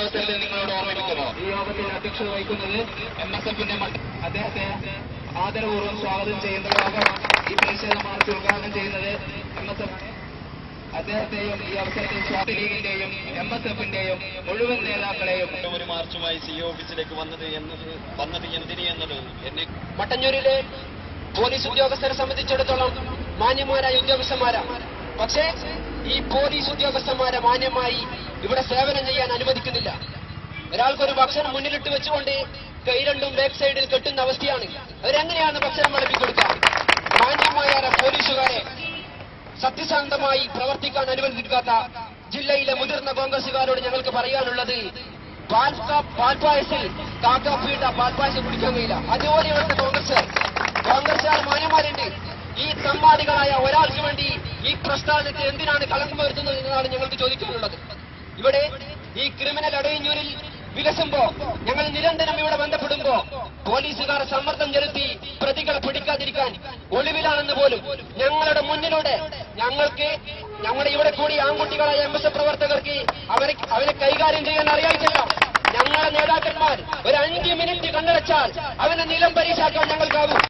അവസരത്തിൽ നിങ്ങളോട് ഓർമ്മിപ്പിക്കുന്നു. ഈ യോഗത്തിൽ അധ്യക്ഷത വഹിക്കുന്നത് എം എസ് എഫിന്റെ അദ്ദേഹത്തെ ആദരപൂർവം സ്വാഗതം ചെയ്യുന്ന യോഗമാണ് ഈ പ്രതിഷേധ മാർച്ച് ഉദ്ഘാടനം ചെയ്യുന്നത് എം എസ് എഫ് അദ്ദേഹത്തെയും ഈ അവസരത്തിൽ സ്വാതി ലീഗിന്റെയും എം എസ് എഫിന്റെയും മുഴുവൻ നേതാക്കളെയും ഒരു മാർച്ചുമായി സി ഓഫീസിലേക്ക് വന്നത് എന്നത് വന്നത് എന്തിന് എന്നത് എന്നെ മട്ടന്നൂരിലെ പോലീസ് ഉദ്യോഗസ്ഥരെ സംബന്ധിച്ചിടത്തോളം മാന്യന്മാരായ ഉദ്യോഗസ്ഥന്മാരാണ് പക്ഷേ ഈ പോലീസ് ഉദ്യോഗസ്ഥന്മാരെ മാന്യമായി ഇവിടെ സേവനം ചെയ്യാൻ അനുവദിക്കുന്നില്ല. ഒരാൾക്കൊരു ഭക്ഷണം മുന്നിലിട്ട് വെച്ചുകൊണ്ട് കൈ രണ്ടും ബാക്ക് സൈഡിൽ കെട്ടുന്ന അവസ്ഥയാണ് അവരെങ്ങനെയാണ് ഭക്ഷണം വിളപ്പിക്കൊടുക്കുക മാന്യമായ പോലീസുകാരെ സത്യസന്ധമായി പ്രവർത്തിക്കാൻ അനുവദിക്കാത്ത ജില്ലയിലെ മുതിർന്ന കോൺഗ്രസുകാരോട് ഞങ്ങൾക്ക് പറയാനുള്ളത് പാൽപ്പായസിൽ കാക്കാപ്പീട്ട പാൽപ്പായസം കുടിക്കാൻ കഴിയില്ല. അതുപോലെ കോൺഗ്രസ് കോൺഗ്രസുകാർ മാന്യന്മാരുണ്ട്. ഈ സമ്പാദികളായ ഒരാൾക്ക് വേണ്ടി ഈ പ്രസ്ഥാനത്തെ എന്തിനാണ് കളങ്കം വരുത്തുന്നത് എന്നതാണ് ഞങ്ങൾക്ക് ചോദിക്കാനുള്ളത്. ഇവിടെ ഈ ക്രിമിനൽ അടയഞ്ഞൂരിൽ വികസുമ്പോ ഞങ്ങൾ നിരന്തരം ഇവിടെ ബന്ധപ്പെടുമ്പോ പോലീസുകാർ സമ്മർദ്ദം ചെലുത്തി പ്രതികളെ പിടിക്കാതിരിക്കാൻ ഒളിവിലാണെന്ന് പോലും ഞങ്ങളുടെ മുന്നിലൂടെ ഞങ്ങൾക്ക് ഞങ്ങളുടെ ഇവിടെ കൂടി ആൺകുട്ടികളായ എം എസ് പ്രവർത്തകർക്ക് അവരെ അവരെ കൈകാര്യം ചെയ്യാൻ അറിയായിട്ടില്ല. ഞങ്ങളുടെ നേതാക്കന്മാർ ഒരു അഞ്ച് മിനിറ്റ് കണ്ണടച്ചാൽ അവനെ നിലം പരീക്ഷാക്കാൻ ഞങ്ങൾക്കാവും.